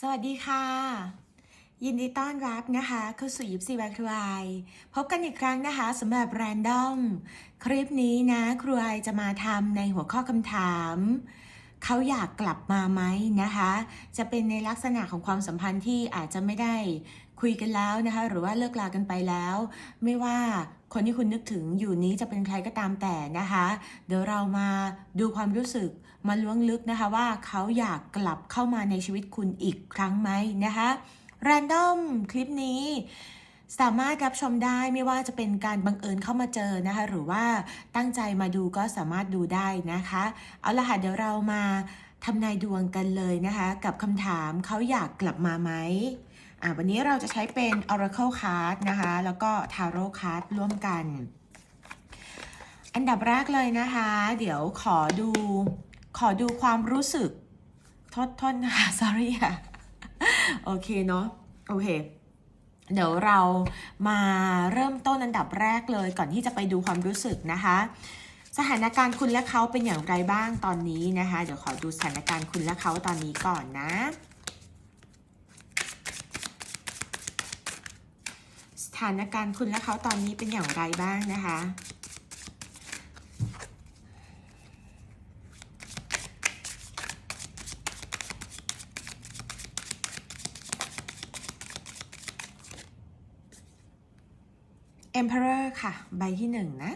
สวัสดีค่ะ ยินดีต้อนรับนะคะเข้าสู่ยิปซีแบครูไอพบกันอีกครั้งนะคะสำหรับแรนดอม คลิปนี้นะครูไอจะมาทำในหัวข้อคำถาม เขาอยากกลับมาไหมนะคะ จะเป็นในลักษณะของความสัมพันธ์ที่อาจจะไม่ได้คุยกันแล้วนะคะ หรือว่าเลิกลากันไปแล้ว ไม่ว่า คนที่คุณนึกถึงอยู่นี้จะเป็นใครก็ตามแต่นะคะ เดี๋ยวเรามาดูความรู้สึกมาล้วงลึกนะคะว่าเขาอยากกลับเข้ามาในชีวิตคุณอีกครั้งไหมนะคะแรนดอมคลิปนี้สามารถรับชมได้ไม่ว่าจะเป็นการบังเอิญเข้ามาเจอนะคะ หรือว่าตั้งใจมาดูก็สามารถดูได้นะคะ เอาละค่ะเดี๋ยวเรามาทำนายดวงกันเลยนะคะ กับคำถามเขาอยากกลับมาไหม อะวันนี้เราจะใช้เป็น Oracle Card นะคะ แล้วก็ Tarot Card ร่วมกัน อันดับแรกเลยนะคะ เดี๋ยวขอดู ขอดูความรู้สึกโทษทษนะคะ sorry ค่ะ โอเคเนาะ โอเค เดี๋ยวเรามาเริ่มต้นอันดับแรกเลยก่อนที่จะไปดูความรู้สึกนะคะ สถานการณ์คุณและเขาเป็นอย่างไรบ้างตอนนี้นะคะ เดี๋ยวขอดูสถานการณ์คุณและเขาตอนนี้ก่อนนะ ถานการณ์คุณและเขาตอนนี้เป็นอย่างไรบ้างนะคะ Emperor ค่ะ ใบที่หนึ่งนะ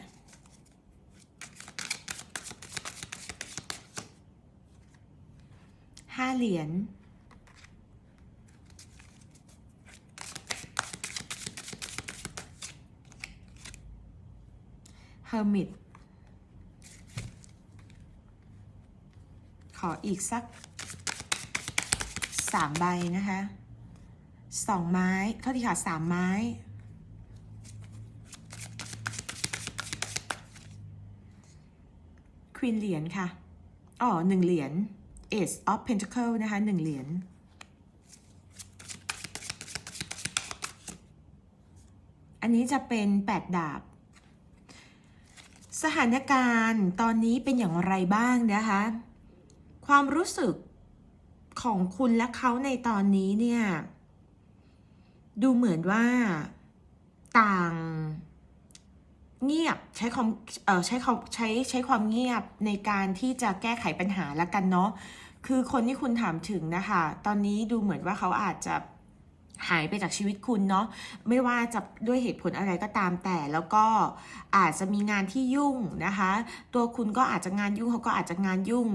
ห้าเหรียญ Hermit ขออีกสักสามใบนะคะสองไม้เท่าที่ค่ะสามไม้ ควีนเหรียญค่ะ อ๋อหนึ่งเหรียญ Ace of Pentacle นะคะหนึ่งเหรียญ อันนี้จะเป็นแปดดาบ สถานการณ์ตอนนี้เป็นอย่างไรบ้างนะคะ ความรู้สึกของคุณและเขาในตอนนี้เนี่ย ดูเหมือนว่าต่างเงียบใช้ความเออใช้ควาใช้ใช้ความเงียบในการที่จะแก้ไขปัญหาละกันเนาะคือคนที่คุณถามถึงนะคะ ตอนนี้ดูเหมือนว่าเขาอาจจะ หายไปจากชีวิตคุณเนาะไม่ว่าจะด้วยเหตุผลอะไรก็ตามแต่ แล้วก็อาจจะมีงานที่ยุ่งนะคะ ตัวคุณก็อาจจะงานยุ่งเขาก็อาจจะงานยุ่ง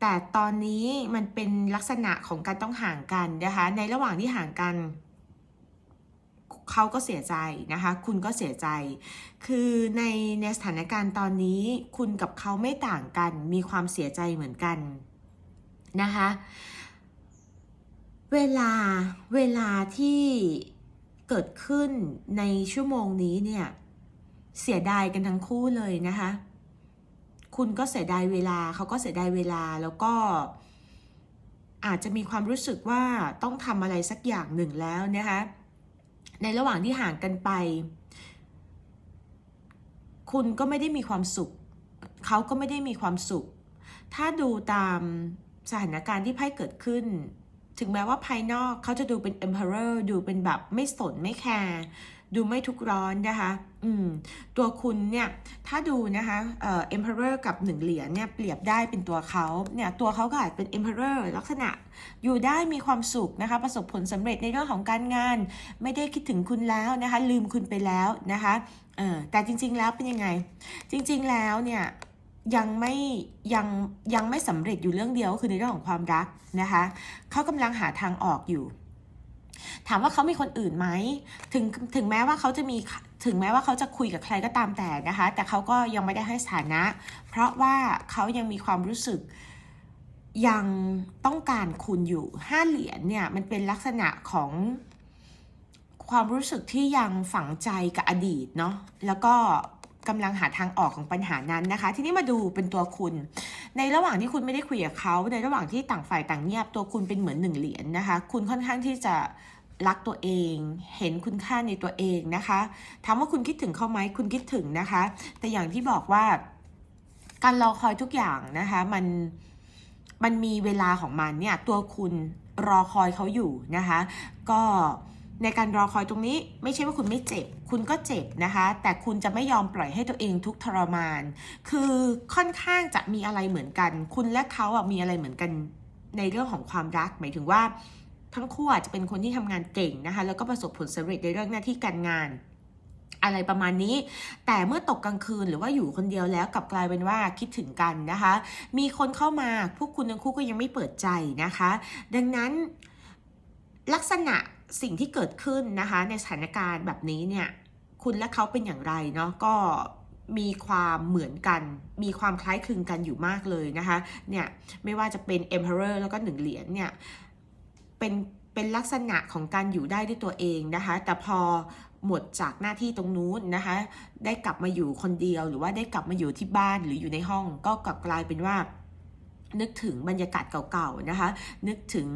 แต่ตอนนี้มันเป็นลักษณะของการต้องห่างกันนะคะ ในระหว่างที่ห่างกันเขาก็เสียใจนะคะ คุณก็เสียใจ คือในในสถานการณ์ตอนนี้ คุณกับเขาไม่ต่างกัน มีความเสียใจเหมือนกันนะคะ เวลาเวลาที่เกิดขึ้นในชั่วโมงนี้เนี่ย เสียดายกันทั้งคู่เลยนะคะ คุณก็เสียดายเวลาเขาก็เสียดายเวลาแล้วก็ อาจจะมีความรู้สึกว่าต้องทำอะไรสักอย่างหนึ่งแล้วนะคะ ในระหว่างที่ห่างกันไป คุณก็ไม่ได้มีความสุข เขาก็ไม่ได้มีความสุข ถ้าดูตามสถานการณ์ที่ไพ่เกิดขึ้น ถึงแม้ว่าภายนอกเขาจะดูเป็น emperor ดูเป็นแบบไม่สนไม่แคร์ดูไม่ทุกร้อนนะคะ อืม ตัวคุณเนี่ย ถ้าดูนะคะเอ่อ emperor กับหนึ่งเหรียญเนี่ยเปรียบได้เป็นตัวเขาเนี่ยตัวเขาก็อาจเป็น emperor ลักษณะอยู่ได้มีความสุขนะคะ ประสบผลสำเร็จในเรื่องของการงาน ไม่ได้คิดถึงคุณแล้วนะคะ ลืมคุณไปแล้วนะคะเออแต่จริง ๆ แล้วเป็นยังไง จริง ๆ แล้วเนี่ย ยังไม่ยังยังไม่สำเร็จอยู่เรื่องเดียวก็คือในเรื่องของความรักนะคะเขากำลังหาทางออกอยู่ ถามว่าเขามีคนอื่นไหมถึงถึงแม้ว่าเขาจะมีถึงแม้ว่าเขาจะคุยกับใครก็ตามแต่นะคะ แต่เขาก็ยังไม่ได้ให้สถานะ เพราะว่าเขายังมีความรู้สึกยังต้องการคุณอยู่ห้าเหรียญเนี่ยมันเป็นลักษณะของความรู้สึกที่ยังฝังใจกับอดีตเนาะแล้วก็ กำลังหาทางออกของปัญหานั้นนะคะ ทีนี้มาดูเป็นตัวคุณ ในระหว่างที่คุณไม่ได้คุยกับเขา ในระหว่างที่ต่างฝ่ายต่างเงียบตัวคุณเป็นเหมือนหนึ่งเหรียญนะคะ คุณค่อนข้างที่จะรักตัวเอง เห็นคุณค่าในตัวเองนะคะถามว่าคุณคิดถึงเขาไหมคุณคิดถึงนะคะ แต่อย่างที่บอกว่า การรอคอยทุกอย่างนะคะ มันมันมีเวลาของมันเนี่ย ตัวคุณรอคอยเขาอยู่นะคะ ก็ ในการรอคอยตรงนี้ไม่ใช่ว่าคุณไม่เจ็บ คุณก็เจ็บนะคะ แต่คุณจะไม่ยอมปล่อยให้ตัวเองทุกทรมาน คือค่อนข้างจะมีอะไรเหมือนกัน คุณและเขาอะมีอะไรเหมือนกันในเรื่องของความรัก หมายถึงว่า ทั้งคู่อาจจะเป็นคนที่ทำงานเก่งนะคะ แล้วก็ประสบผลสำเร็จในเรื่องหน้าที่การงาน อะไรประมาณนี้ แต่เมื่อตกกลางคืนหรือว่าอยู่คนเดียวแล้วกลับกลายเป็นว่าคิดถึงกันนะคะ มีคนเข้ามาพวกคุณทั้งคู่ก็ยังไม่เปิดใจนะคะ ดังนั้นลักษณะ สิ่งที่เกิดขึ้นนะคะในสถานการณ์แบบนี้เนี่ยคุณและเขาเป็นอย่างไรเนาะก็มีความเหมือนกัน มีความคล้ายคลึงกันอยู่มากเลยนะคะเนี่ยไม่ว่าจะเป็น Emperor แล้วก็หนึ่งเหรียญเนี่ยเป็นเป็นลักษณะของการอยู่ได้ด้วยตัวเองนะคะ แต่พอหมดจากหน้าที่ตรงนู้นนะคะ ได้กลับมาอยู่คนเดียวหรือว่าได้กลับมาอยู่ที่บ้านหรืออยู่ในห้อง ก็กลับกลายเป็นว่า นึกถึงบรรยากาศเก่าๆนะคะ นึกถึง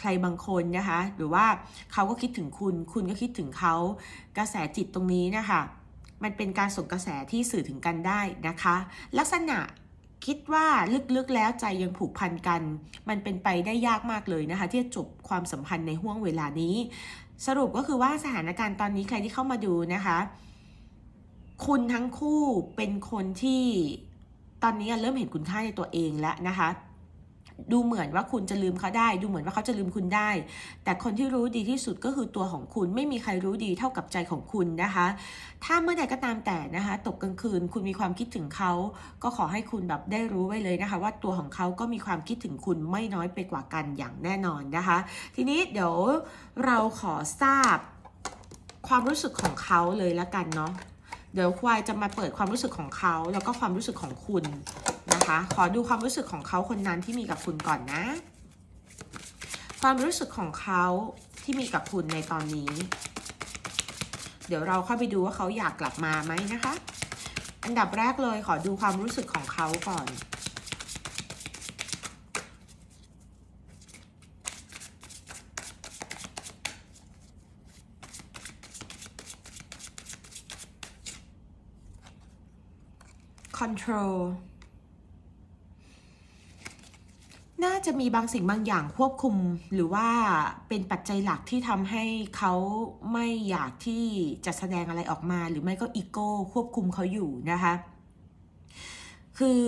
ใครบางคนนะคะ หรือว่าเขาก็คิดถึงคุณ คุณก็คิดถึงเขากระแสจิตตรงนี้นะคะ มันเป็นการส่งกระแสที่สื่อถึงกันได้นะคะ ลักษณะคิดว่าลึกๆแล้วใจยังผูกพันกัน มันเป็นไปได้ยากมากเลยนะคะ ที่จะจบความสัมพันธ์ในห่วงเวลานี้ สรุปก็คือว่าสถานการณ์ตอนนี้ใครที่เข้ามาดูนะคะ คุณทั้งคู่เป็นคนที่ตอนนี้เริ่มเห็นคุณค่าในตัวเองแล้วนะคะ ดูเหมือนว่าคุณจะลืมเขาได้ ดูเหมือนว่าเขาจะลืมคุณได้ แต่คนที่รู้ดีที่สุดก็คือตัวของคุณ ไม่มีใครรู้ดีเท่ากับใจของคุณนะคะ ถ้าเมื่อใดก็ตามแต่นะคะ ตกกลางคืนคุณมีความคิดถึงเขา ก็ขอให้คุณแบบได้รู้ไว้เลยนะคะ ว่าตัวของเขาก็มีความคิดถึงคุณไม่น้อยไปกว่ากันอย่างแน่นอนนะคะ ทีนี้เดี๋ยวเราขอทราบความรู้สึกของเขาเลยละกันเนาะ เดี๋ยวควายจะมาเปิดความรู้สึกของเขา แล้วก็ความรู้สึกของคุณนะคะ ขอดูความรู้สึกของเขาคนนั้นที่มีกับคุณก่อนนะ ความรู้สึกของเขาที่มีกับคุณในตอนนี้ เดี๋ยวเราเข้าไปดูว่าเขาอยากกลับมาไหมนะคะ อันดับแรกเลยขอดูความรู้สึกของเขาก่อน control น่าจะมีบางสิ่งบางอย่างควบคุม หรือว่าเป็นปัจจัยหลักที่ทำให้เขาไม่อยากที่จะแสดงอะไรออกมา หรือไม่ก็อีโก้ควบคุมเขาอยู่นะคะ คือ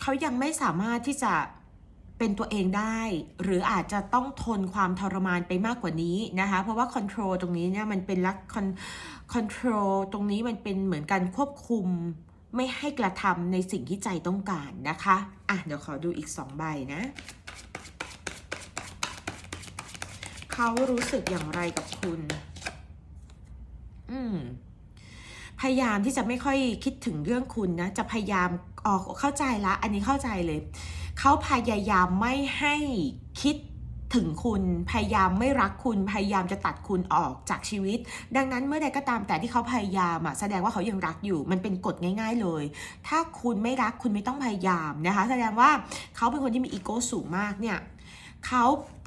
เขายังไม่สามารถที่จะเป็นตัวเองได้ หรืออาจจะต้องทนความทรมานไปมากกว่านี้นะคะ เพราะว่า control ตรงนี้เนี่ยมันเป็นลัก control ตรงนี้มันเป็นเหมือนการควบคุม ไม่ให้กระทำในสิ่งที่ใจต้องการนะคะ อะ เดี๋ยวขอดูอีกสองใบนะ เขารู้สึกอย่างไรกับคุณ อืม พยายามที่จะไม่ค่อยคิดถึงเรื่องคุณนะ จะพยายามออกเข้าใจละ อันนี้เข้าใจเลย เขาพยายามไม่ให้คิด ถึงคุณพยายามไม่รักคุณพยายามจะตัดคุณออกจากชีวิต ดังนั้นเมื่อใดก็ตามแต่ที่เขาพยายามอะแสดงว่าเขายังรักอยู่ มันเป็นกฎง่าย ๆเลย ถ้าคุณไม่รักคุณไม่ต้องพยายามนะคะ แสดงว่าเขาเป็นคนที่มีอีโก้สูงมากเนี่ยเขา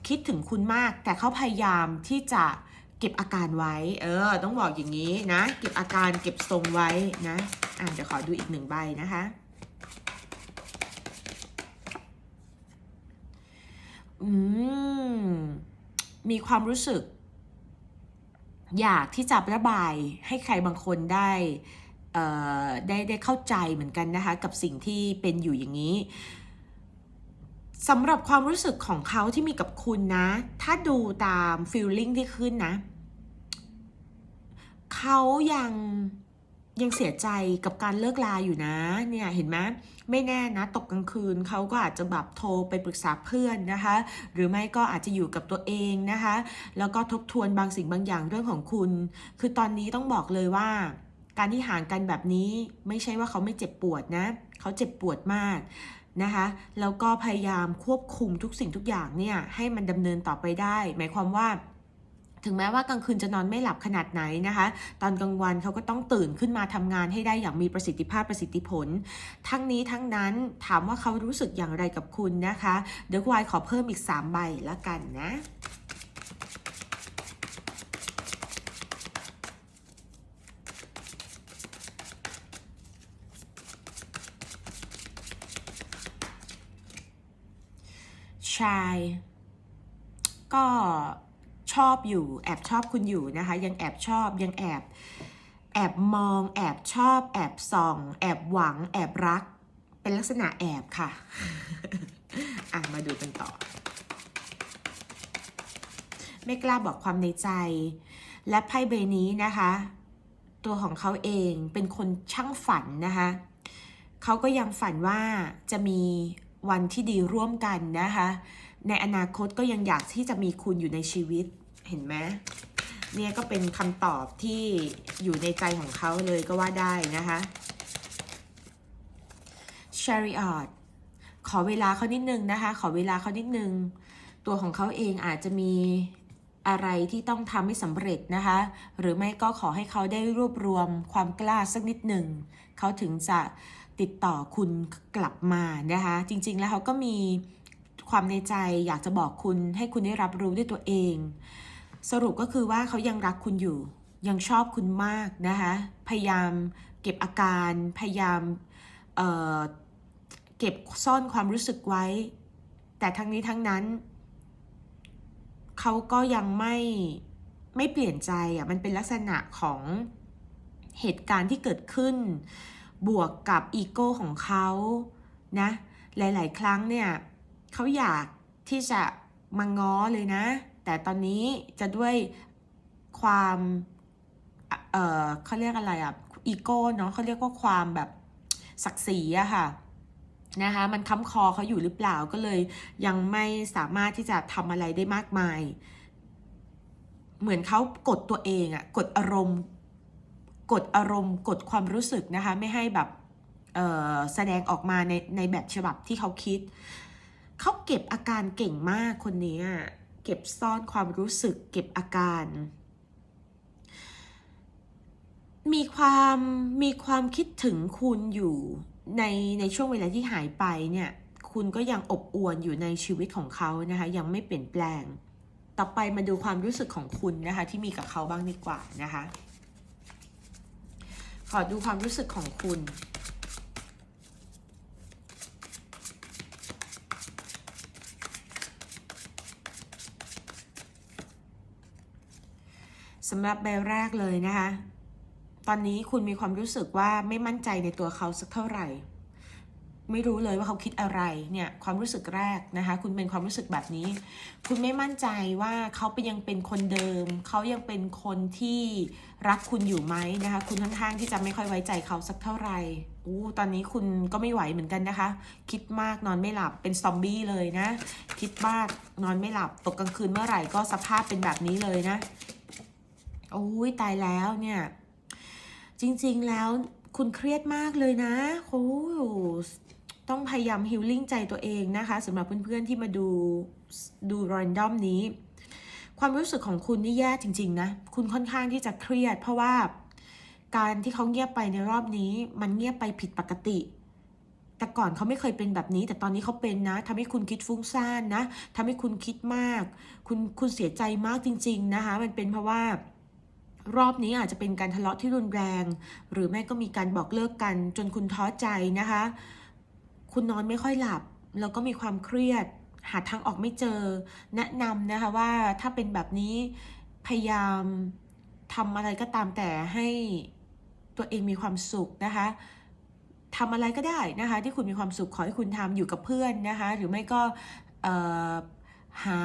คิดถึงคุณมาก แต่เขาพยายามที่จะเก็บอาการไว้ เออ ต้องบอกอย่างนี้นะ เก็บอาการเก็บทรงไว้นะ อะเดี๋ยวขอดูอีกหนึ่งใบนะคะ มีความรู้สึก อยากที่จะระบายให้ใครบางคนได้ได้ได้เข้าใจเหมือนกันนะคะ กับสิ่งที่เป็นอยู่อย่างนี้สำหรับความรู้สึกของเขาที่มีกับคุณนะ ถ้าดูตามฟีลลิ่งที่ขึ้นนะ เขายัง ยังเสียใจกับการเลิกลาอยู่นะ เนี่ยเห็นไหมไม่แน่นะตกกลางคืนเขาก็อาจจะแบบโทรไปปรึกษาเพื่อนนะคะ หรือไม่ก็อาจจะอยู่กับตัวเองนะคะ แล้วก็ทบทวนบางสิ่งบางอย่างเรื่องของคุณ คือตอนนี้ต้องบอกเลยว่า การที่ห่างกันแบบนี้ไม่ใช่ว่าเขาไม่เจ็บปวดนะเขาเจ็บปวดมากนะคะแล้วก็พยายามควบคุมทุกสิ่งทุกอย่างเนี่ยให้มันดำเนินต่อไปได้ หมายความว่า ถึงแม้ว่ากลางคืนจะนอนไม่หลับขนาดไหนนะคะ ตอนกลางวันเขาก็ต้องตื่นขึ้นมาทำงานให้ได้อย่างมีประสิทธิภาพประสิทธิผล ทั้งนี้ทั้งนั้นถามว่าเขารู้สึกอย่างไรกับคุณนะคะเดี๋ยววายขอเพิ่มอีก 3 ใบแล้วกันนะชาย ก็ ชอบอยู่ แอบชอบคุณอยู่นะคะ ยังแอบชอบยังแอบ แอบมอง แอบชอบ แอบส่อง แอบหวัง แอบรัก เป็นลักษณะแอบค่ะ อะ มาดูกันต่อ ไม่กล้าบอกความในใจ และไพ่ใบนี้นะคะ ตัวของเขาเองเป็นคนช่างฝันนะคะเขาก็ยังฝันว่าจะมีวันที่ดีร่วมกันนะคะ ในอนาคตก็ยังอยากที่จะมีคุณอยู่ในชีวิต เห็นไหมเนี่ยก็เป็นคำตอบที่อยู่ในใจของเขาเลยก็ว่าได้นะคะ Chariot ขอเวลาเขานิดนึงนะคะ ขอเวลาเขานิดนึง ตัวของเขาเองอาจจะมีอะไรที่ต้องทำให้สำเร็จนะคะ หรือไม่ก็ขอให้เขาได้รวบรวมความกล้าสักนิดหนึ่ง เขาถึงจะติดต่อคุณกลับมานะคะ จริง ๆ แล้วเขาก็มีความในใจอยากจะบอกคุณให้คุณได้รับรู้ด้วยตัวเอง สรุปก็คือว่าเขายังรักคุณอยู่ ยังชอบคุณมากนะคะพยายามเก็บอาการ พยายามเเก็บซ่อนความรู้สึกไว้ แต่ทั้งนี้ทั้งนั้น เขาก็ยังไม่ไม่เปลี่ยนใจอะมันเป็นลักษณะของเหตุการณ์ที่เกิดขึ้น บวกกับอีโก้ของเขานะหลาย ๆ ครั้งเนี่ยเขาอยากที่จะมาง้อเลยนะ แต่ตอนนี้จะด้วยความเออเขาเรียกอะไรอะอีโก้เนาะเขาเรียกว่าความแบบศักดิ์ศรีอะค่ะนะคะมันค้ำคอเขาอยู่หรือเปล่าก็เลยยังไม่สามารถที่จะทำอะไรได้มากมาย เหมือนเขากดตัวเองอะกดอารมณ์กดอารมณ์กดความรู้สึกนะคะไม่ให้แบบแสดงออกมาในในแบบฉบับที่เขาคิด เขาเก็บอาการเก่งมากคนนี้อะ เก็บซ่อนความรู้สึกเก็บอาการ มีความมีความคิดถึงคุณอยู่ในในช่วงเวลาที่หายไปเนี่ยคุณก็ยังอบอวลอยู่ในชีวิตของเขานะคะยังไม่เปลี่ยนแปลง ต่อไปมาดูความรู้สึกของคุณนะคะที่มีกับเขาบ้างดีกว่านะคะขอดูความรู้สึกของคุณ สำหรับใบแรกเลยนะคะ ตอนนี้คุณมีความรู้สึกว่าไม่มั่นใจในตัวเขาสักเท่าไหร่ ไม่รู้เลยว่าเขาคิดอะไรเนี่ยความรู้สึกแรกนะคะ คุณเป็นความรู้สึกแบบนี้ คุณไม่มั่นใจว่าเขาเป็นยังเป็นคนเดิม เขายังเป็นคนที่รักคุณอยู่ไหมนะคะ คุณค่อนข้างที่จะไม่ค่อยไว้ใจเขาสักเท่าไหร่อู้ตอนนี้คุณก็ไม่ไหวเหมือนกันนะคะ คิดมากนอนไม่หลับเป็นซอมบี้เลยนะ คิดมากนอนไม่หลับตกกลางคืนเมื่อไหร่ก็สภาพเป็นแบบนี้เลยนะ โอ้ยตายแล้วเนี่ย จริงๆแล้วคุณเครียดมากเลยนะโอ้ต้องพยายามฮิลลิ่งใจตัวเองนะคะสำหรับเพื่อนๆที่มาดูดูรอนดอมนี้ ความรู้สึกของคุณนี่แย่จริง ๆ นะ คุณค่อนข้างที่จะเครียด เพราะว่าการที่เขาเงียบไปในรอบนี้ มันเงียบไปผิดปกติแต่ก่อนเขาไม่เคยเป็นแบบนี้ แต่ตอนนี้เขาเป็นนะทำให้คุณคิดฟุ้งซ่านนะทำให้คุณคิดมาก คุณคุณเสียใจมากจริง ๆ นะคะ มันเป็นเพราะว่า รอบนี้อาจจะเป็นการทะเลาะที่รุนแรง หรือไม่ก็มีการบอกเลิกกัน จนคุณท้อใจนะคะ คุณนอนไม่ค่อยหลับ แล้วก็มีความเครียด หาทางออกไม่เจอ แนะนำนะคะว่าถ้าเป็นแบบนี้พยายามทำอะไรก็ตามแต่ให้ตัวเองมีความสุขนะคะทำอะไรก็ได้นะคะ ที่คุณมีความสุขขอให้คุณทำอยู่กับเพื่อนนะคะ หรือไม่ก็ หา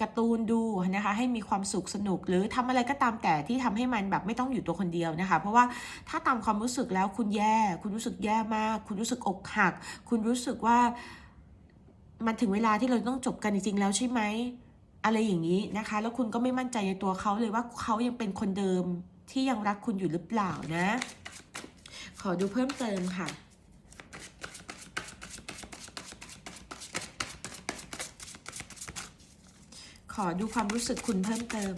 การ์ตูนดูนะคะให้มีความสุขสนุก หรือทำอะไรก็ตามแต่ที่ทำให้มันแบบไม่ต้องอยู่ตัวคนเดียวนะคะ เพราะว่าถ้าตามความรู้สึกแล้วคุณแย่ คุณรู้สึกแย่มาก คุณรู้สึกอกหัก คุณรู้สึกว่ามันถึงเวลาที่เราต้องจบกันจริงๆแล้วใช่ไหมอะไรอย่างนี้นะคะ แล้วคุณก็ไม่มั่นใจในตัวเขาเลยว่าเขายังเป็นคนเดิมที่ยังรักคุณอยู่หรือเปล่านะ ขอดูเพิ่มเติมค่ะ อดูความรู้สึกคุณเพิ่มเติม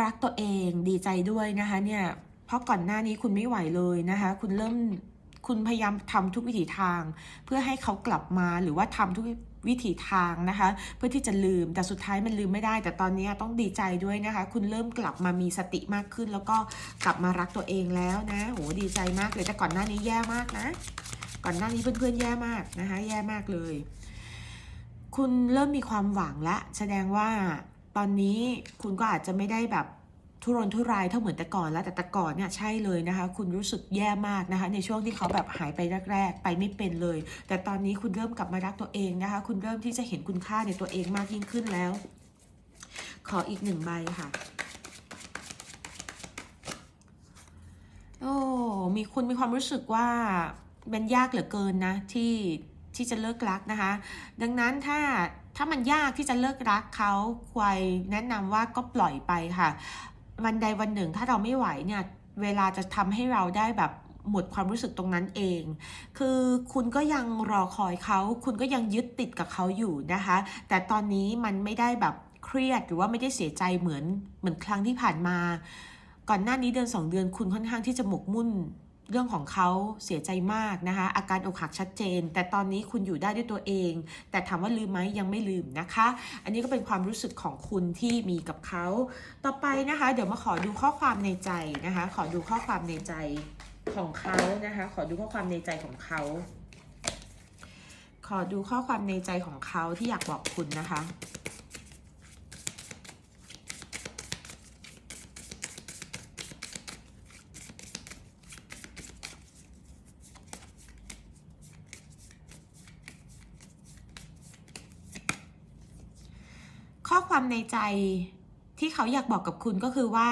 รักตัวเองดีใจด้วยนะคะเนี่ยเพราะก่อนหน้านี้คุณไม่ไหวเลยนะคะ คุณเริ่มคุณพยายามทำทุกวิถีทาง เพื่อให้เขากลับมาหรือว่าทำทุกวิถีทางนะคะ เพื่อที่จะลืมแต่สุดท้ายมันลืมไม่ได้ แต่ตอนนี้ต้องดีใจด้วยนะคะ คุณเริ่มกลับมามีสติมากขึ้น แล้วก็กลับมารักตัวเองแล้วนะโหดีใจมากเลยแต่ก่อนหน้านี้แย่มากนะ ก่อนหน้านี้เพื่อนๆแย่มากนะคะ แย่มากเลย คุณเริ่มมีความหวังและ แสดงว่าตอนนี้คุณก็อาจจะไม่ได้แบบทุรนทุรายเท่าเหมือนแต่ก่อนแล้วแต่แต่ก่อนเนี่ยใช่เลยนะคะ คุณรู้สึกแย่มากนะคะ ในช่วงที่เขาแบบหายไปแรก ๆ ไปไม่เป็นเลย แต่ตอนนี้คุณเริ่มกลับมารักตัวเองนะคะ คุณเริ่มที่จะเห็นคุณค่าในตัวเองมากยิ่งขึ้นแล้ว ขออีกหนึ่งใบค่ะโอ้มีคุณมีความรู้สึกว่ามันยากเหลือเกินนะที่ ที่จะเลิกรักนะคะ ดังนั้นถ้าถ้ามันยากที่จะเลิกรักเขาควายแนะนำว่าก็ปล่อยไปค่ะ วันใดวันหนึ่งถ้าเราไม่ไหวเนี่ยเวลาจะทำให้เราได้แบบหมดความรู้สึกตรงนั้นเอง คือคุณก็ยังรอคอยเขา คุณก็ยังยึดติดกับเขาอยู่นะคะ แต่ตอนนี้มันไม่ได้แบบเครียดหรือว่าไม่ได้เสียใจเหมือนเหมือนครั้งที่ผ่านมา ก่อนหน้านี้เดือน2 เดือนคุณค่อนข้างที่จะหมกมุ่น เรื่องของเขาเสียใจมากนะคะ อาการอกหักชัดเจน แต่ตอนนี้คุณอยู่ได้ด้วยตัวเอง แต่ถามว่าลืมไหมยังไม่ลืมนะคะ อันนี้ก็เป็นความรู้สึกของคุณที่มีกับเขา ต่อไปนะคะ เดี๋ยวมาขอดูข้อความในใจนะคะ ขอดูข้อความในใจของเขานะคะ ขอดูข้อความในใจของเขา ขอดูข้อความในใจของเขาที่อยากบอกคุณนะคะ ข้อความ ในใจที่เขาอยากบอกกับคุณก็คือว่า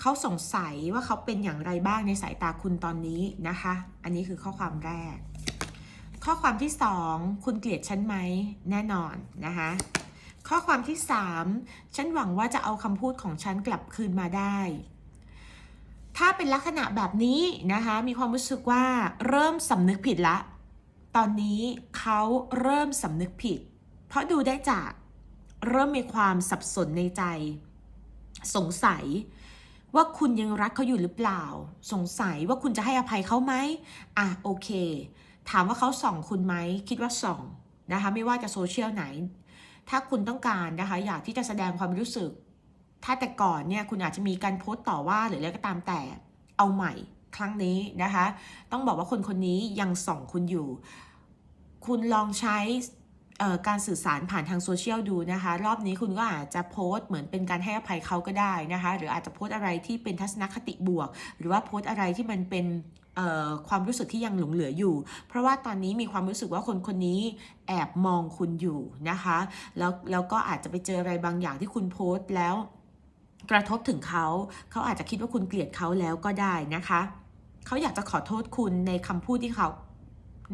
เขาสงสัยว่าเขาเป็นอย่างไรบ้างในสายตาคุณตอนนี้นะคะ อันนี้คือข้อความแรก ข้อความที่สองคุณเกลียดฉันไหมแน่นอนนะคะข้อความที่สามฉันหวังว่าจะเอาคำพูดของฉันกลับคืนมาได้ ถ้าเป็นลักษณะแบบนี้นะคะ มีความรู้สึกว่าเริ่มสำนึกผิดละ ตอนนี้เขาเริ่มสำนึกผิด เพราะดูได้จาก เริ่มมีความสับสนในใจ สงสัยว่าคุณยังรักเขาอยู่หรือเปล่า สงสัยว่าคุณจะให้อภัยเขาไหมอะโอเค ถามว่าเขาส่องคุณไหมคิดว่าส่องนะคะไม่ว่าจะโซเชียลไหน ถ้าคุณต้องการนะคะอยากที่จะแสดงความรู้สึก ถ้าแต่ก่อนเนี่ยคุณอาจจะมีการโพสต์ต่อว่าหรืออะไรก็ตามแต่เอาใหม่ครั้งนี้นะคะ ต้องบอกว่าคนคนนี้ยังส่องคุณอยู่ คุณลองใช้ การสื่อสารผ่านทางโซเชียลดูนะคะ รอบนี้คุณก็อาจจะโพสต์เหมือนเป็นการให้อภัยเขาก็ได้นะคะ หรืออาจจะโพสต์อะไรที่เป็นทัศนคติบวก หรือว่าโพสต์อะไรที่มันเป็นความรู้สึกที่ยังหลงเหลืออยู่ เพราะว่าตอนนี้มีความรู้สึกว่าคนคนนี้แอบมองคุณอยู่นะคะ แล้วแล้วก็อาจจะไปเจออะไรบางอย่างที่คุณโพสต์แล้ว กระทบถึงเขา เขาอาจจะคิดว่าคุณเกลียดเขาแล้วก็ได้นะคะ เขาอยากจะขอโทษคุณในคำพูดที่เขา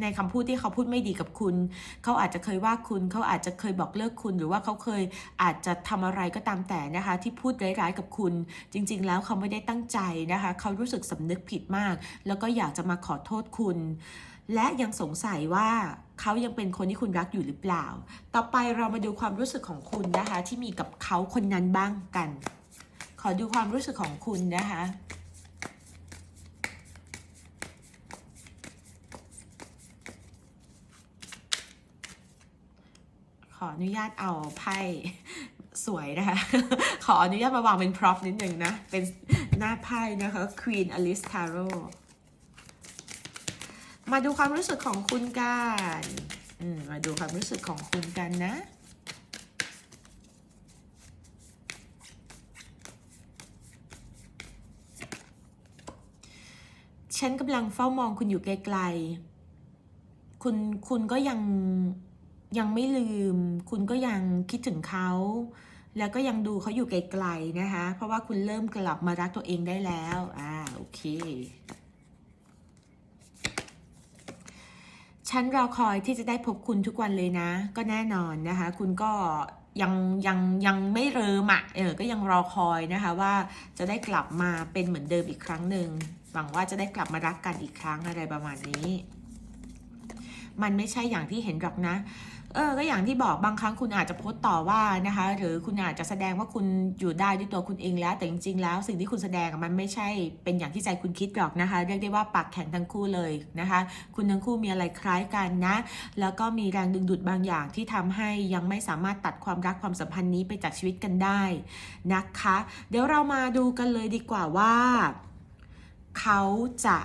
ในคำพูดที่เขาพูดไม่ดีกับคุณ เขาอาจจะเคยว่าคุณเขาอาจจะเคยบอกเลิกคุณ หรือว่าเขาเคยอาจจะทำอะไรก็ตามแต่นะคะ ที่พูดร้ายๆกับคุณ จริง ๆ แล้วเขาไม่ได้ตั้งใจนะคะ เขารู้สึกสำนึกผิดมาก แล้วก็อยากจะมาขอโทษคุณ และยังสงสัยว่าเขายังเป็นคนที่คุณรักอยู่หรือเปล่า ต่อไปเรามาดูความรู้สึกของคุณนะคะ ที่มีกับเขาคนนั้นบ้างกัน ขอดูความรู้สึกของคุณนะคะ ขออนุญาตเอาไพ่สวยนะคะ ขออนุญาตมาวางเป็นพร็อพนิดหนึ่งนะ เป็นหน้าไพ่นะคะ Queen Alice Tarot มาดูความรู้สึกของคุณกันอืมมาดูความรู้สึกของคุณกันนะ ฉันกำลังเฝ้ามองคุณอยู่ไกลๆ คุณ คุณก็ยัง ยังไม่ลืม คุณก็ยังคิดถึงเขา แล้วก็ยังดูเขาอยู่ไกลๆนะคะ เพราะว่าคุณเริ่มกลับมารักตัวเองได้แล้ว อ่า โอเค ฉันรอคอยที่จะได้พบคุณทุกวันเลยนะ ก็แน่นอนนะคะ คุณก็ยังยังยังไม่เริมอะ เออ ก็ยังรอคอยนะคะว่าจะได้กลับมาเป็นเหมือนเดิมอีกครั้งหนึ่ง หวังว่าจะได้กลับมารักกันอีกครั้งอะไรประมาณนี้ มันไม่ใช่อย่างที่เห็นหรอกนะ เออก็อย่างที่บอกบางครั้งคุณอาจจะโพสต์ต่อว่านะคะ หรือคุณอาจจะแสดงว่าคุณอยู่ได้ด้วยตัวคุณเองแล้ว แต่จริงๆ แล้ว สิ่งที่คุณแสดงมันไม่ใช่เป็นอย่างที่ใจคุณคิดหรอกนะคะ เรียกได้ว่าปากแข็งทั้งคู่เลยนะคะ คุณทั้งคู่มีอะไรคล้ายกันนะ แล้วก็มีแรงดึงดูดบางอย่างที่ทำให้ยังไม่สามารถตัดความรักความสัมพันธ์นี้ไปจากชีวิตกันได้นะคะ เดี๋ยวเรามาดูกันเลยดีกว่าว่า เขาจะ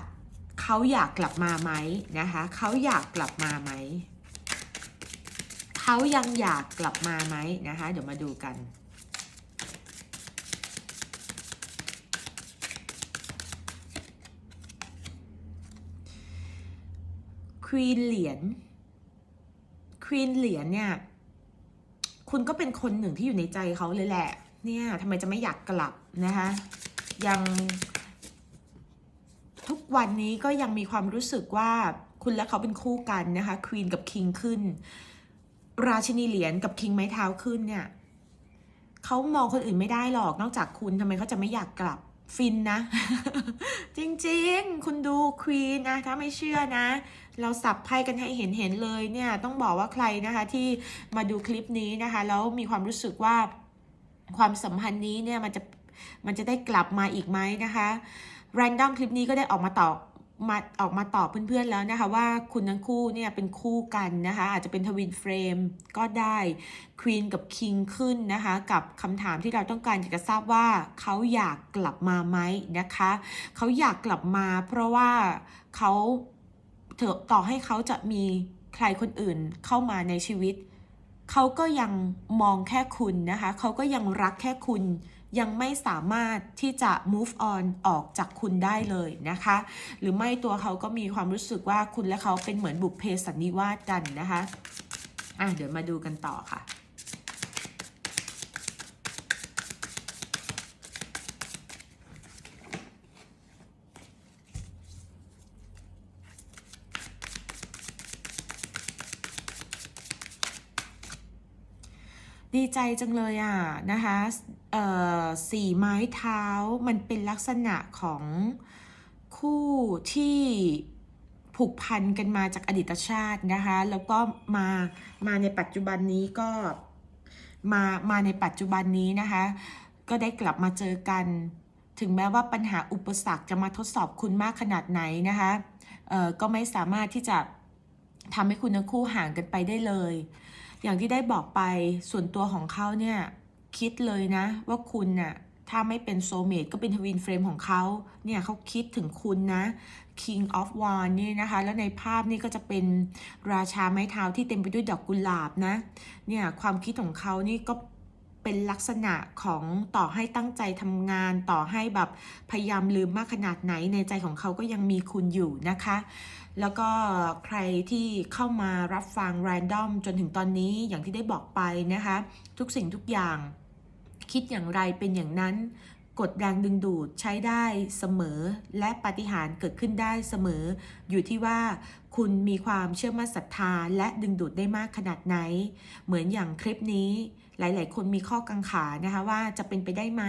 เขาอยากกลับมาไหมนะคะ เขาอยากกลับมาไหม เขายังอยากกลับมาไหมนะคะ เดี๋ยวมาดูกัน ควีนเหรียญควีนเหรียญเนี่ย คุณก็เป็นคนหนึ่งที่อยู่ในใจเขาเลยแหละ เนี่ยทำไมจะไม่อยากกลับนะคะ ยัง ทุกวันนี้ก็ยังมีความรู้สึกว่าคุณและเขาเป็นคู่กันนะคะ ควีนกับคิงขึ้น ราชินีเหรียญกับคิงไม้เท้าขึ้นเนี่ยเขามองคนอื่นไม่ได้หรอกนอกจากคุณทำไมเขาจะไม่อยากกลับฟินนะ จริงๆ คุณดูควีนนะถ้าไม่เชื่อนะ เราสับไพ่กันให้เห็นเห็นเลยเนี่ย ต้องบอกว่าใครนะคะที่มาดูคลิปนี้นะคะ แล้วมีความรู้สึกว่าความสัมพันธ์นี้เนี่ย มันจะมันจะได้กลับมาอีกไหมนะคะ แรนดอมคลิปนี้ก็ได้ออกมาตอบ มาออกมาตอบเพื่อนๆแล้วนะคะว่าคุณทั้งคู่เนี่ยเป็นคู่กันนะคะ อาจจะเป็นทวินเฟรมก็ได้ควีนกับคิงขึ้นนะคะ กับคำถามที่เราต้องการอยากจะทราบว่าเขาอยากกลับมาไหมนะคะเขาอยากกลับมา เพราะว่าเขาเถอะต่อให้เขาจะมีใครคนอื่นเข้ามาในชีวิต เขาก็ยังมองแค่คุณนะคะ เขาก็ยังรักแค่คุณ ยังไม่สามารถที่จะ move on ออกจากคุณได้เลยนะคะ หรือไม่ตัวเขาก็มีความรู้สึกว่าคุณและเขาเป็นเหมือนบุพเพสันนิวาสกันนะคะอะเดี๋ยวมาดูกันต่อค่ะดีใจจังเลยอะนะคะ สี่ไม้เท้ามันเป็นลักษณะของคู่ที่ผูกพันกันมาจากอดีตชาตินะคะ แล้วก็มามาในปัจจุบันนี้ก็มามาในปัจจุบันนี้นะคะ ก็ได้กลับมาเจอกัน ถึงแม้ว่าปัญหาอุปสรรคจะมาทดสอบคุณมากขนาดไหนนะคะก็ไม่สามารถที่จะทำให้คุณทั้งคู่ห่างกันไปได้เลย อย่างที่ได้บอกไปส่วนตัวของเขาเนี่ย คิดเลยนะ ว่าคุณน่ะถ้าไม่เป็นโซเมตก็เป็นทวินเฟรมของเขา เนี่ยเขาคิดถึงคุณนะ King of w a n d นี่นะคะ แล้วในภาพนี่ก็จะเป็นราชาไม้เท้าที่เต็มไปด้วยดอกกุหลาบนะ เนี่ยความคิดของเขานี่ก็เป็นลักษณะของต่อให้ตั้งใจทำงานต่อให้แบบพยายามลืมมากขนาดไหนในใจของเขาก็ยังมีคุณอยู่นะคะ แล้วก็ใครที่เข้ามารับฟัง Random จนถึงตอนนี้อย่างที่ได้บอกไปนะคะ ทุกสิ่งทุกอย่าง คิดอย่างไรเป็นอย่างนั้นกดแรงดึงดูดใช้ได้เสมอ และปาฏิหาริย์เกิดขึ้นได้เสมอ อยู่ที่ว่าคุณมีความเชื่อมั่นศรัทธาและดึงดูดได้มากขนาดไหน เหมือนอย่างคลิปนี้หลาย ๆ คนมีข้อกังขานะคะว่าจะเป็นไปได้ไหม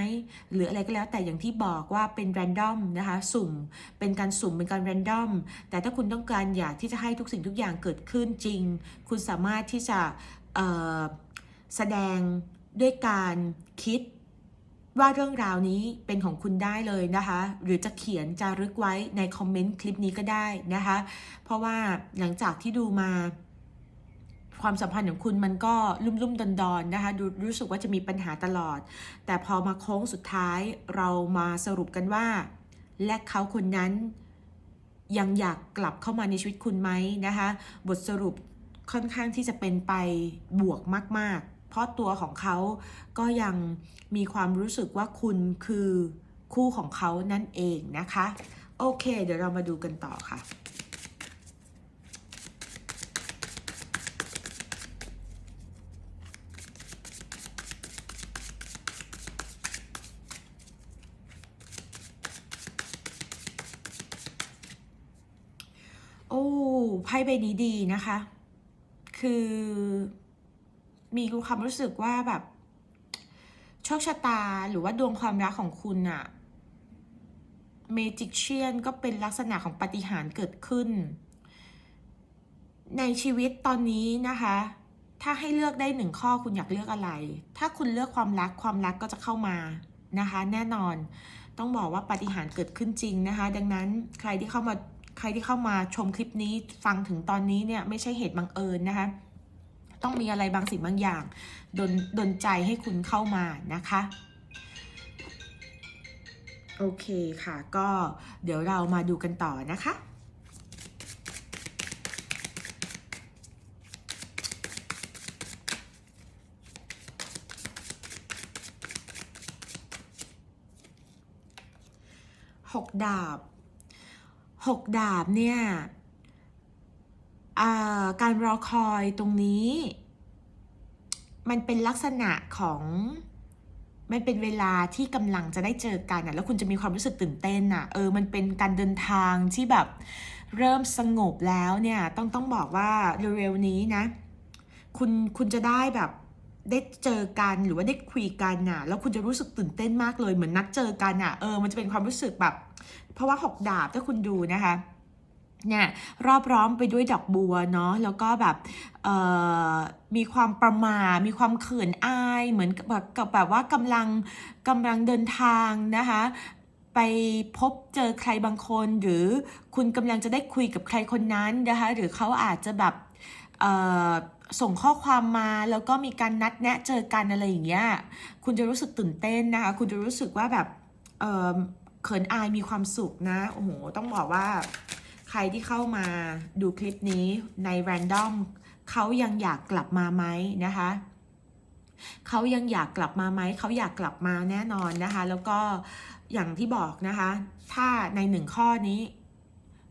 หรืออะไรก็แล้วแต่อย่างที่บอกว่าเป็นแรนดอมนะคะสุ่ม เป็นการสุ่มเป็นการแรนดอมแต่ถ้าคุณต้องการอยากที่จะให้ทุกสิ่งทุกอย่างเกิดขึ้นจริง คุณสามารถที่จะแสดง ด้วยการคิดว่าเรื่องราวนี้เป็นของคุณได้เลยนะคะ หรือจะเขียนจารึกไว้ในคอมเมนต์คลิปนี้ก็ได้นะคะ เพราะว่าหลังจากที่ดูมาความสัมพันธ์ของคุณมันก็ลุ่มลุ่มดอนดอนนะคะดูรู้สึกว่าจะมีปัญหาตลอด แต่พอมาโค้งสุดท้ายเรามาสรุปกันว่า และเขาคนนั้นยังอยากกลับเข้ามาในชีวิตคุณไหมนะคะ บทสรุปค่อนข้างที่จะเป็นไปบวกมาก ๆ เพราะตัวของเขาก็ยังมีความรู้สึกว่าคุณคือคู่ของเขานั่นเองนะคะ โอเค เดี๋ยวเรามาดูกันต่อค่ะโอ้ไพ่ใบนี้ดีนะคะ คือ มีความรู้สึกว่าแบบโชคชะตาหรือว่าดวงความรักของคุณอะเมจิกเชียนก็เป็นลักษณะของปาฏิหาริ์เกิดขึ้น ในชีวิตตอนนี้นะคะ ถ้าให้เลือกได้หนึ่งข้อคุณอยากเลือกอะไร ถ้าคุณเลือกความรักความรักก็จะเข้ามานะคะ แน่นอนต้องบอกว่าปาฏิหาริ์เกิดขึ้นจริงนะคะ ดังนั้นใครที่เข้ามาใครที่เข้ามาชมคลิปนี้ฟังถึงตอนนี้เนี่ยไม่ใช่เหตุบังเอิญนะคะ ต้องมีอะไรบางสิ่งบางอย่างดนดนใจให้คุณเข้ามานะคะโอเคค่ะก็เดี๋ยวเรามาดูกันต่อนะคะหกดาบหกดาบเนี่ย การรอคอยตรงนี้ มันเป็นลักษณะของมันเป็นเวลาที่กำลังจะได้เจอกันอะแล้วคุณจะมีความรู้สึกตื่นเต้นอะเออ มันเป็นการเดินทางที่แบบเริ่มสงบแล้วเนี่ย ต้องต้องบอกว่าเร็วๆนี้นะ คุณคุณจะได้แบบได้เจอกันหรือว่าได้คุยกันน่ะ แล้วคุณจะรู้สึกตื่นเต้นมากเลยเหมือนนัดเจอกันน่ะ เออ มันจะเป็นความรู้สึกแบบ เพราะว่าหกดาบถ้าคุณดูนะคะ เนี่ยรอบร้อมไปด้วยดอกบัวเนาะแล้วก็แบบมีความประหมามีความเขินอายเหมือนกับแบบกับแบบว่ากำลังกำลังเดินทางนะคะไปพบเจอใครบางคน หรือคุณกำลังจะได้คุยกับใครคนนั้นนะคะหรือเขาอาจจะแบบส่งข้อความมาแล้วก็มีการนัดแนะเจอกันอะไรอย่างเงี้ยคุณจะรู้สึกตื่นเต้นนะคะคุณจะรู้สึกว่าแบบเเขินอายมีความสุขนะโอ้โหต้องบอกว่า รที่เข้ามาดูคลิปนี้ใน Random เขายังอยากกลับมาไหมนะคะเขายังอยากกลับมาไหม เขาอยากกลับมาแน่นอนนะคะ แล้วก็อย่างที่บอกนะคะ ถ้าในหนึ่งข้อนี้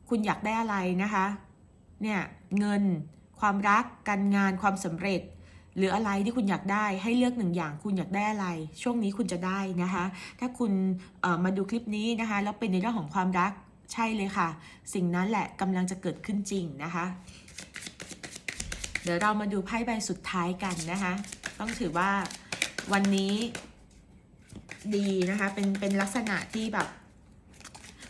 คุณอยากได้อะไรนะคะ เนี่ยเงิน ความรัก การงาน ความสำเร็จ หรืออะไรที่คุณอยากได้ให้เลือกหนึ่งอย่าง คุณอยากได้อะไร ช่วงนี้คุณจะได้นะคะ ถ้าคุณมาดูคลิปนี้นะคะ แล้วเป็นในเรื่องของความรัก ใช่เลยค่ะ สิ่งนั้นแหละกำลังจะเกิดขึ้นจริงนะคะ เดี๋ยวเรามาดูไพ่ใบสุดท้ายกันนะคะ ต้องถือว่าวันนี้ดีนะคะเป็นเป็นลักษณะที่แบบ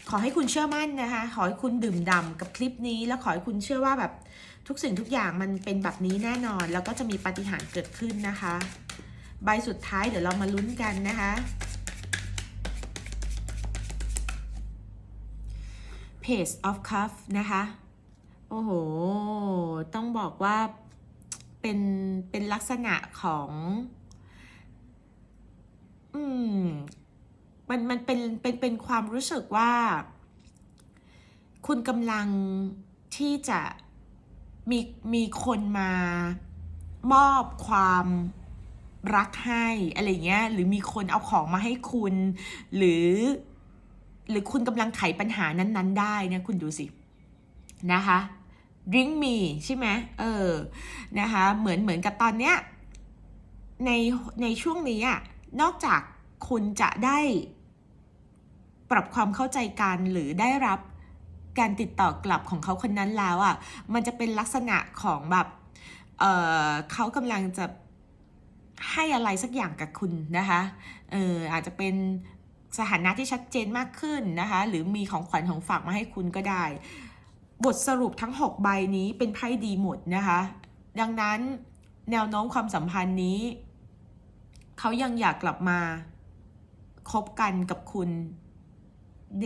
ขอให้คุณเชื่อมั่นนะคะ ขอให้คุณดื่มด่ำกับคลิปนี้ แล้วขอให้คุณเชื่อว่าแบบทุกสิ่งทุกอย่างมันเป็นแบบนี้แน่นอน แล้วก็จะมีปาฏิหาริย์เกิดขึ้นนะคะ ใบสุดท้ายเดี๋ยวเรามาลุ้นกันนะคะ Page of Cup นะคะ โอ้โห ต้องบอกว่าเป็น เป็นลักษณะของ อืม มัน มันเป็น เป็น เป็นความรู้สึกว่า คุณกำลังที่จะมี มีคนมามอบความรักให้ อะไรเงี้ย หรือมีคนเอาของมาให้คุณ หรือ หรือคุณกำลังไขปัญหานั้น ๆ ได้เนี่ยคุณดูสินะคะ drink me ใช่ไหมเออนะคะเหมือนเหมือนกับตอนเนี้ยในในช่วงนี้อะนอกจากคุณจะได้ปรับความเข้าใจกันหรือได้รับการติดต่อกลับของเขาคนนั้นแล้วอะมันจะเป็นลักษณะของแบบ เออเขากำลังจะให้อะไรสักอย่างกับคุณนะคะ เอออาจจะเป็น สถานะที่ชัดเจนมากขึ้นนะคะ หรือมีของขวัญของฝากมาให้คุณก็ได้ บทสรุปทั้ง 6 ใบนี้เป็นไพ่ดีหมดนะคะ ดังนั้นแนวโน้มความสัมพันธ์นี้ เขายังอยากกลับมาคบกันกับคุณ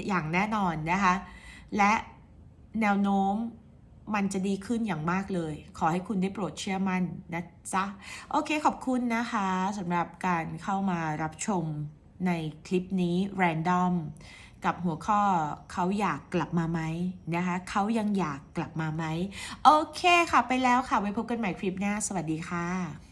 อย่างแน่นอนนะคะ และแนวโน้มมันจะดีขึ้นอย่างมากเลย ขอให้คุณได้โปรดเชื่อมั่นนะจ๊ะ โอเคขอบคุณนะคะสำหรับการเข้ามารับชม ในคลิปนี้ Random กับหัวข้อเขาอยากกลับมาไหมนะคะเขายังอยากกลับมาไหมโอเคค่ะไปแล้วค่ะไว้พบกันใหม่คลิปหน้า สวัสดีค่ะ